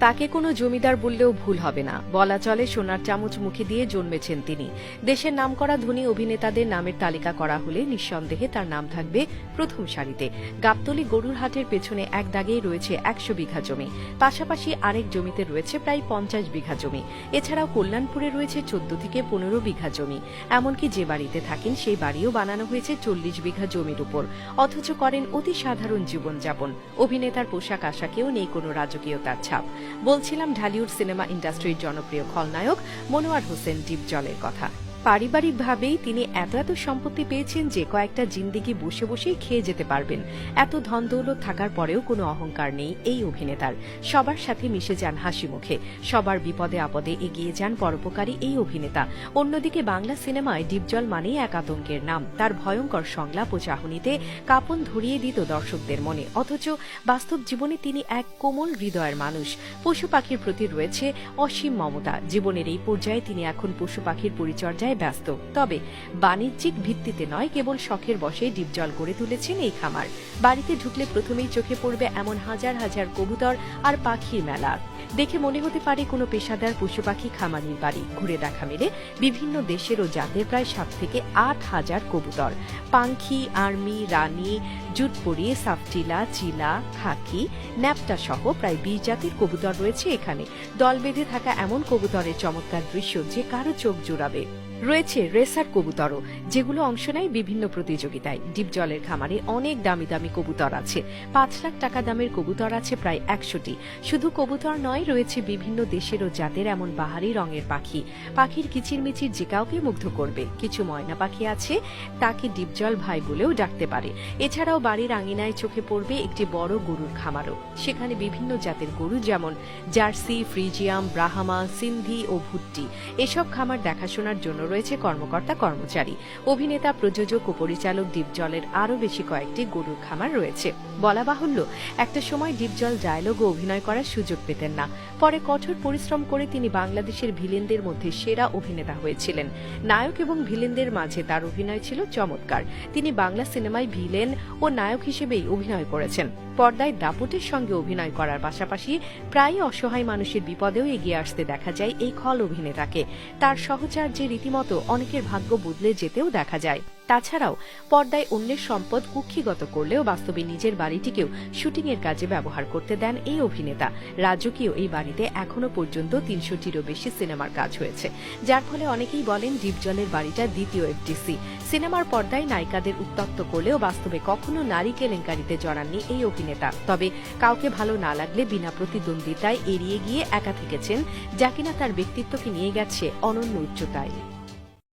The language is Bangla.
তাকে কোনো জমিদার বললেও ভুল হবে না। বলা চলে, সোনার চামচ মুখে দিয়ে জন্মেছেন তিনি। দেশের নামকরা ধনী অভিনেতাদের নামের তালিকা করা হলে নিঃসন্দেহে তার নাম থাকবে প্রথম সারিতে। গাবতলি গরুর হাটের পেছনে এক দাগেই রয়েছে একশো বিঘা জমি। পাশাপাশি আরেক জমিতে রয়েছে প্রায় পঞ্চাশ বিঘা জমি। এছাড়াও কল্যাণপুরে রয়েছে চোদ্দ থেকে পনেরো বিঘা জমি। এমনকি যে বাড়িতে থাকেন, সেই বাড়িও বানানো হয়েছে চল্লিশ বিঘা জমির উপর। অথচ করেন অতি সাধারণ জীবনযাপন। অভিনেতার পোশাক আশাকেও নেই কোনো রাজকীয়তার ছাপ। বলছিলাম ঢালিউড সিনেমা ইন্ডাস্ট্রির জনপ্রিয় খলনায়ক মনোয়ার হোসেন ডিপজলের কথা। পারিবারিকভাবেই তিনি এত এত সম্পত্তি পেয়েছেন যে কয়েকটা জিন্দিগি বসে বসেই খেয়ে যেতে পারবেন। এত ধন দৌলত থাকার পরেও কোনো অহংকার নেই এই অভিনেতার। সবার সাথে মিশে যান হাসি মুখে। সবার বিপদে আপদে এগিয়ে যান পরোপকারী এই অভিনেতা। অন্যদিকে বাংলা সিনেমায় ডিপজল মানেই এক আতঙ্কের নাম। তার ভয়ঙ্কর সংলাপ ও চাহনিতে কাপন ধরিয়ে দিত দর্শকদের মনে। অথচ বাস্তব জীবনে তিনি এক কোমল হৃদয়ের মানুষ। পশু পাখির প্রতি রয়েছে অসীম মমতা। জীবনের এই পর্যায়ে তিনি এখন পশু পাখির পরিচর্যায় ব্যস্ত। তবে বাণিজ্যিক ভিত্তিতে নয়, কেবল শখের বসে ডিপজল গড়ে তুলেছেন এই খামার। বাড়িতে ঢুকলে প্রথমেই চোখে পড়বে এমন হাজার হাজার কবুতর আর পাখির মেলা। দেখে মনে হতে পারে কোনো পেশাদার পশু পাখি খামারির বাড়ি। ঘুরে দেখা মেলে বিভিন্ন দেশের ও জাতের প্রায় সাত থেকে আট হাজার কবুতর। পাঙ্খি আর্মি, রানী জুটপড়ি সাফটিলা, চিলা, খাকি ন্যাপটা সহ প্রায় বিশ জাতির কবুতর রয়েছে এখানে। দল বেঁধে থাকা এমন কবুতরের চমৎকার দৃশ্য যে কারও চোখ জুড়াবে। রয়েছে রেসার কবুতরও, যেগুলো অংশ নেয় বিভিন্ন প্রতিযোগিতায়। ডিপ জলের খামারে অনেক দামি দামি কবুতর আছে। পাঁচ লাখ টাকা দামের কবুতর আছে প্রায় একশোটি। শুধু কবুতর নয়, রয়েছে বিভিন্ন দেশের ও জাতের এমন বাহারি রঙের পাখি। পাখির কিচিরমিচির যে কাউকে মুগ্ধ করবে। কিছু ময়না পাখি আছে, তাকে ডিপজল ভাই বলেও ডাকতে পারে। এছাড়াও বাড়ির আঙিনায় চোখে পড়বে একটি বড় গরুর খামারও। সেখানে বিভিন্ন জাতের গরু যেমন জার্সি, ফ্রিজিয়াম, ব্রাহামা, সিন্ধি ও ভুট্টি। এসব খামার দেখাশোনার জন্য রয়েছে কর্মকর্তা, কর্মচারী। অভিনেতা, প্রযোজক ও পরিচালক ডিপজলের আরও বেশি কয়েকটি গরুর খামার রয়েছে। বলা বাহুল্য, একটা সময় ডিপজল ডায়লগ অভিনয় করার সুযোগ পেতেন না। পরে কঠোর পরিশ্রম করে তিনি বাংলাদেশের ভিলেনদের মধ্যে সেরা অভিনেতা হয়েছিলেন। নায়ক এবং ভিলেনদের মাঝে তার অভিনয় ছিল চমৎকার। তিনি বাংলা সিনেমায় ভিলেন ও নায়ক হিসেবেই অভিনয় করেছেন। পর্দায় দাপটের সঙ্গে অভিনয় করার পাশাপাশি প্রায় অসহায় মানুষের বিপদেও এগিয়ে আসতে দেখা যায় এই খল অভিনেতাকে। তার সহচার্যে রীতিমতো অনেকের ভাগ্য বদলে যেতেও দেখা যায়। তাছাড়াও, পর্দায় অন্যের সম্পদ কুক্ষিগত করলেও বাস্তবে নিজের বাড়িটিকেও শুটিংয়ের কাজে ব্যবহার করতে দেন এই অভিনেতা। রাজকীয় এই বাড়িতে এখনও পর্যন্ত তিনশোটিরও বেশি সিনেমার কাজ হয়েছে। যার ফলে অনেকেই বলেন ডিপজলের বাড়িটা দ্বিতীয় এফডিসি। সিনেমার পর্দায় নায়িকাদের উত্তপ্ত করলেও বাস্তবে কখনো নারী কেলেঙ্কারিতে জড়াননি এই অভিনেতা। তবে কাউকে ভালো না লাগলে বিনা প্রতিদ্বন্দ্বিতায় এড়িয়ে গিয়ে একা থেকেছেন, যা কিনা তার ব্যক্তিত্বকে নিয়ে গেছে অনন্য উচ্চতায়।